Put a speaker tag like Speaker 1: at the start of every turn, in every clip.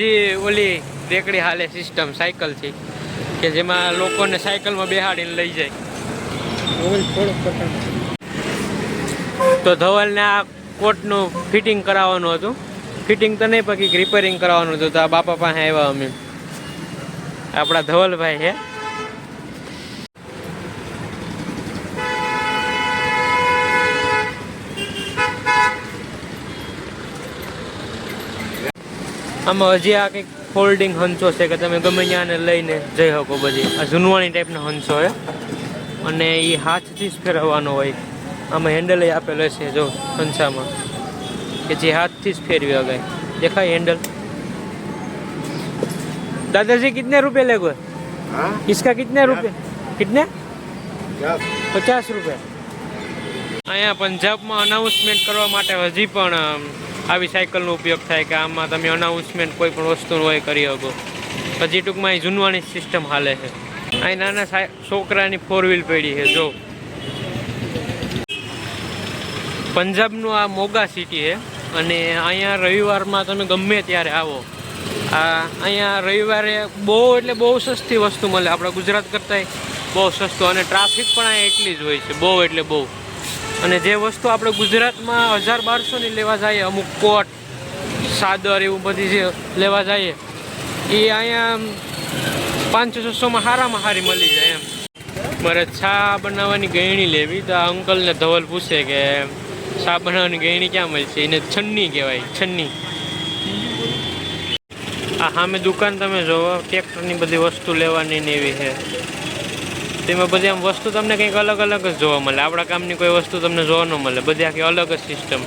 Speaker 1: જે ઓલી રેકડી હાલે સિસ્ટમ સાયકલથી કે જેમાં લોકોને સાયકલમાં બેહાડીને લઈ જાય. તો ધવલને આ કોટનું ફિટિંગ કરાવવાનું હતું. ફિટિંગ તો નહીં પછી રિપેરિંગ કરાવવાનું હતું. તો આ બાપા પાસે આવ્યા અમે. આપણા ધવલભાઈ છે આમાં હજી આ કંઈક ફોલ્ડિંગ હંસો છે કે તમે ગમે ત્યાંને લઈને જઈ શકો બધી આ જૂનવાણી ટાઈપના હંસો છે અને એ હાથથી જ ફેરવવાનો હોય આમાં હેન્ડલ આપેલો છે જો હંસામાં કે જે હાથથી જ ફેરવી અગાય દેખાય હેન્ડલ दादाजी कितने रुपए लेगो
Speaker 2: हाँ
Speaker 1: इसका कितने रुपए कितने
Speaker 2: क्या
Speaker 1: પચાસ રૂપિયા અહીંયા પંજાબમાં અનાઉન્સમેન્ટ કરવા માટે હજી પણ અમ, આવી સાયકલનો ઉપયોગ થાય કે આમાં તમે અનાઉન્સમેન્ટ કોઈ પણ વસ્તુ હોય કરી શકો. પછી ટૂંકમાં અહીં જૂનવાની સિસ્ટમ હાલે છે. અહીં નાના છોકરાની ફોર વ્હીલ પડી છે, જો. પંજાબનું આ મોગા સિટી છે અને અહીંયા રવિવારમાં તમે ગમે ત્યારે આવો. આ અહીંયા રવિવારે બહુ એટલે બહુ સસ્તી વસ્તુ મળે. આપણા ગુજરાત કરતાંય બહુ સસ્તું અને ટ્રાફિક પણ અહીંયા એટલી જ હોય છે, બહુ એટલે બહુ. અને જે વસ્તુ આપણે ગુજરાતમાં હજાર બારસોની લેવા જઈએ, અમુક કોટ સાદર એવું બધી જે લેવા જઈએ, એ અહીંયા પાંચસો છસોમાં સારામાં સારી મળી જાય એમ. મારે છા બનાવવાની ગયણી લેવી, તો આ અંકલને ધવલ પૂછે કે છા બનાવવાની ગયણી ક્યાં મળશે એને છન્ની કહેવાય, છન્ની. આ સામે દુકાન તમે જોવો, ટ્રેક્ટરની બધી વસ્તુ લેવાની ને એવી છે. તેમાં બધી આમ વસ્તુ તમને કંઈક અલગ અલગ જ જોવા મળે. આપણા કામની કોઈ વસ્તુ તમને જોવા ન મળે. બધી આખી અલગ જ સિસ્ટમ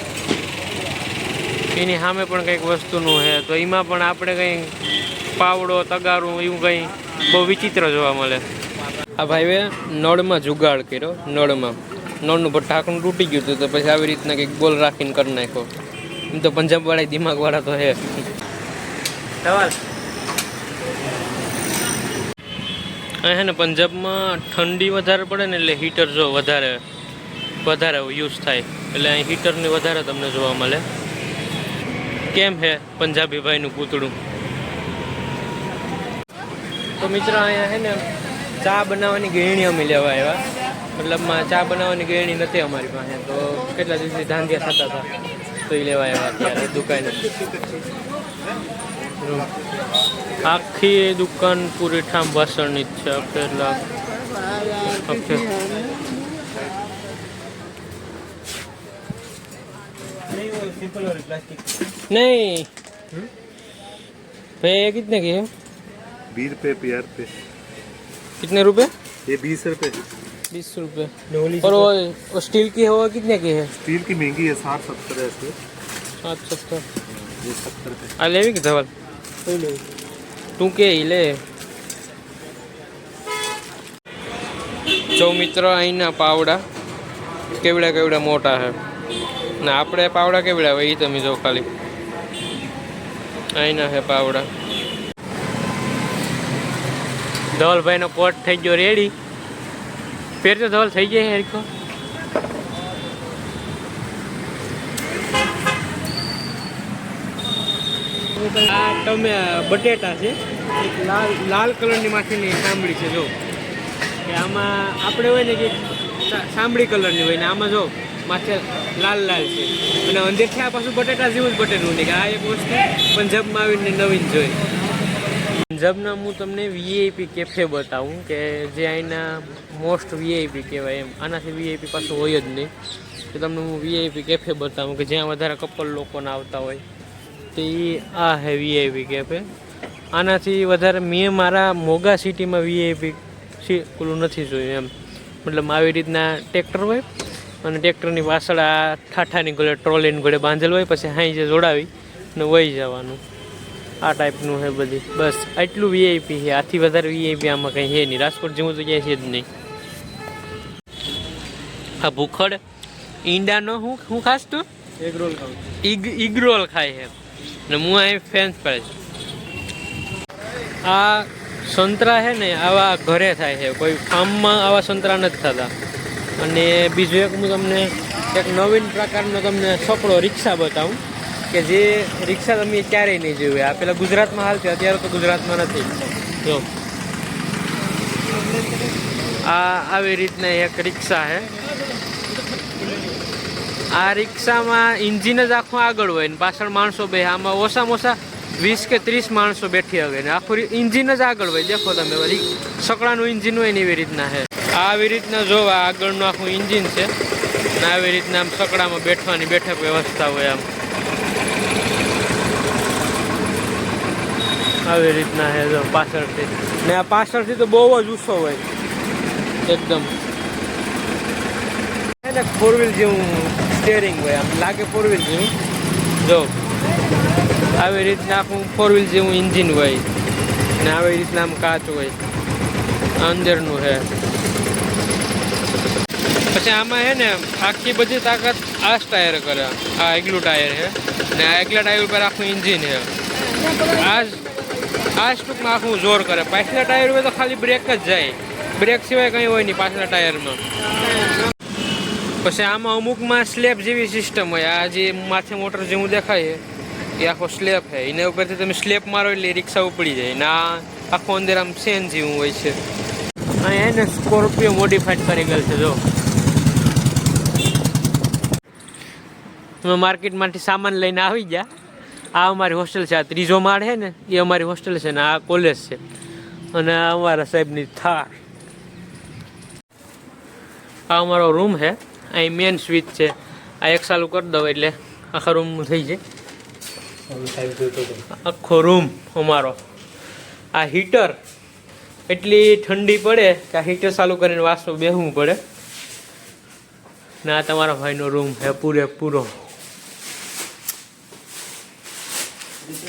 Speaker 1: એની સામે પણ કંઈક વસ્તુનું છે. તો એમાં પણ આપણે કંઈ પાવડો, તગારું, એવું કંઈ બહુ વિચિત્ર જોવા મળે. આ ભાઈએ નળમાં જુગાડ કર્યો, નળમાં. નળનું ઢાંકણું તૂટી ગયું હતું, તો પછી આવી રીતના કંઈક ગોલ રાખીને કરી નાખ્યો. એમ તો પંજાબવાળા દિમાગવાળા તો છે. સવાલ. અહીં છે ને પંજાબમાં ઠંડી વધારે પડે ને એટલે હીટર જો વધારે વધારે યુઝ થાય. એટલે અહીં હીટરની વધારે તમને જોવા મળે. કેમ છે પંજાબી ભાઈનું પૂતળું? તો મિત્ર અહીંયા છે ને ચા બનાવવાની ગેરણી અમે લેવા આવ્યા. મતલબમાં ચા બનાવવાની ગેરણી નથી અમારી પાસે. તો કેટલા દિવસથી ધાંધિયા થતા હતા, તો એ લેવા આવ્યા અત્યારે દુકાને. આખી દુકાન પૂરી ઠામ વાસણની જ છે પેલા ઓકે नहीं भैया ये कितने की है
Speaker 2: बीस रुपये प्यार पे
Speaker 1: कितने रुपए
Speaker 2: ये बीस रुपये
Speaker 1: बीस रुपए और वो, वो स्टील की है वो कितने की है
Speaker 2: स्टील की महंगी है साठ सत्तर है इसमें
Speaker 1: सात सत्तर
Speaker 2: ये सत्तर है
Speaker 1: आ लेवी की धवल તું કે લે. જો મિત્ર, અહીંના પાવડા કેવડા કેવડા મોટા છે ને આપણે પાવડા કેવડા હોય એ તમે જો ખાલી. અહીંના છે પાવડા. ધવલભાઈનો કોટ થઈ ગયો રેડી ફેર તો ધવલ થઈ જાય હરખો. આ તમે બટેટા છે. લાલ લાલ કલરની માથેની સાંભળી છે, જો. કે આમાં આપણે હોય ને કે સાંભળી કલરની હોય ને, આમાં જો માથે લાલ લાલ છે. અને અંદરથી આ પાછું બટેટા જેવું જ બટેટું નહીં આ એક વસ્તુ પંજાબમાં આવીને નવીન જોઈ. પંજાબના હું તમને વીઆઈપી કેફે બતાવું કે જે અહીંના મોસ્ટ વીઆઈપી કહેવાય એમ. આનાથી વીઆઈપી પાછું હોય જ નહીં. તો તમને હું વીઆઈપી કેફે બતાવું કે જ્યાં વધારે કપલ લોકોને આવતા હોય. તો એ આ હે વીઆઈપી કેફે આનાથી વધારે મેં મારા મોગા સિટીમાં વીઆઈપી પેલું નથી જોયું એમ. મતલબ આવી રીતના ટ્રેક્ટર હોય અને ટ્રેક્ટરની પાછળ આ ઠાઠાની ગોળે ટ્રોલીની ગોળે બાંધેલું હોય પછી હાઈ જે જોડાવી ને વહી જવાનું. આ ટાઈપનું છે બધી. બસ આટલું વીઆઈપી છે આથી વધારે વીઆઈપી આમાં કંઈ છે નહીં. રાજકોટ જેવું તો ક્યાંય છે જ નહીં. આ ભૂખડ ઈંડાનો હું હું ખાસ તું?
Speaker 2: એગ રોલ ખાઉં
Speaker 1: ઈગ ઈગ રોલ ખાય છે. ને હું અહીં ફેન્સ પાડીશ આ સંતરા છે ને, આવા ઘરે થાય છે. કોઈ ફાર્મમાં આવા સંતરા નથી થતા. અને બીજું એક હું તમને એક નવીન પ્રકારનો તમને સકડો રિક્ષા બતાવું, કે જે રિક્ષા તમે ક્યારેય નહીં જોયું આ પેલા ગુજરાતમાં હાલ થયું અત્યારે તો ગુજરાતમાં નથી. જો. આ આવી રીતના એક રિક્ષા છે. આ રિક્ષામાં ઇન્જિન જ આખું આગળ હોય ને પાછળ માણસો બે આમાં ઓછામાં ઓછા વીસ કે ત્રીસ માણસો બેઠી હવે ને આખું ઇન્જિન જ આગળ હોય. દેખો તમે સકડાનું ઇન્જિન હોય ને એવી રીતના છે આવી રીતના જો આગળનું આખું ઇન્જિન છે. ને આવી રીતના આમ સકડામાં બેઠવાની બેઠક વ્યવસ્થા હોય આમ. આવી રીતના છે જો પાછળથી. ને આ પાછળથી તો બહુ જ ઊંચો હોય. એકદમ. એને ફોર વ્હીલ જેવું સ્ટેરિંગ હોય આમ લાગે ફોર વ્હીલ જેવું. જો, આવી રીતના આખું ફોર વ્હીલ જેવું ઇન્જિન હોય. ને આવી રીતના આમ કાચ હોય. અંદરનું છે. પછી આમાં છે ને, આખી બધી તાકાત આ ટાયર કરે. આ એકલું ટાયર છે. ને આ એકલા ટાયર ઉપર આખું ઇન્જિન છે. આ આ જ ટૂંકમાં આખું જોર કરે. પાછલા ટાયર હોય તો ખાલી બ્રેક જ જાય. બ્રેક સિવાય કંઈ હોય નહીં પાછલા ટાયરમાં પછી આમાં અમુકમાં સ્લેબ જેવી સિસ્ટમ હોય. આ જે માથે મોટર જેવું દેખાય એ આખો સ્લેબ છે. એના ઉપરથી તમે સ્લેબ મારો એટલે રિક્ષા ઉપડી જાય. ને આ આખો અંદર આમ સેન જેવું હોય છે. અહીંયા એને સ્કોર્પિયો મોડિફાઈડ કરી ગયેલ છે, જો. માર્કેટમાંથી સામાન લઈને આવી ગયા. આ અમારી હોસ્ટેલ છે, આ ત્રીજો માળ છે ને, એ અમારી હોસ્ટેલ છે ને, આ કોલેજ છે. અને અમારા સાહેબની થાર આ અમારો રૂમ છે. અહીં મેન સ્વિચ છે. આ એક સાલું કરી દો એટલે આખા રૂમ થઈ જાય. આખો રૂમ અમારો. આ હીટર એટલી ઠંડી પડે કે આ હીટર ચાલુ કરીને વાસમાં બેસવું પડે. ને આ તમારા ભાઈનો રૂમ છે પૂરેપૂરો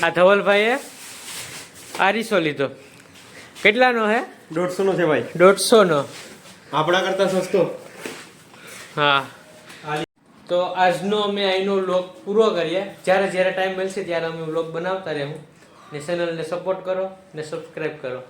Speaker 1: આ ધવલભાઈએ આરીસો લીધો. કેટલાનો હે?
Speaker 2: દોઢસો નો છે ભાઈ.
Speaker 1: દોઢસોનો.
Speaker 2: આપણા કરતા સસ્તો.
Speaker 1: હા. તો આજનો અમે અહીંનો વ્લોગ પૂરો કરીએ. જ્યારે જ્યારે ટાઈમ મળશે ત્યારે અમે વ્લોગ બનાવતા રહેવું. ને ચેનલને સપોર્ટ કરો ને સબસ્ક્રાઈબ કરો.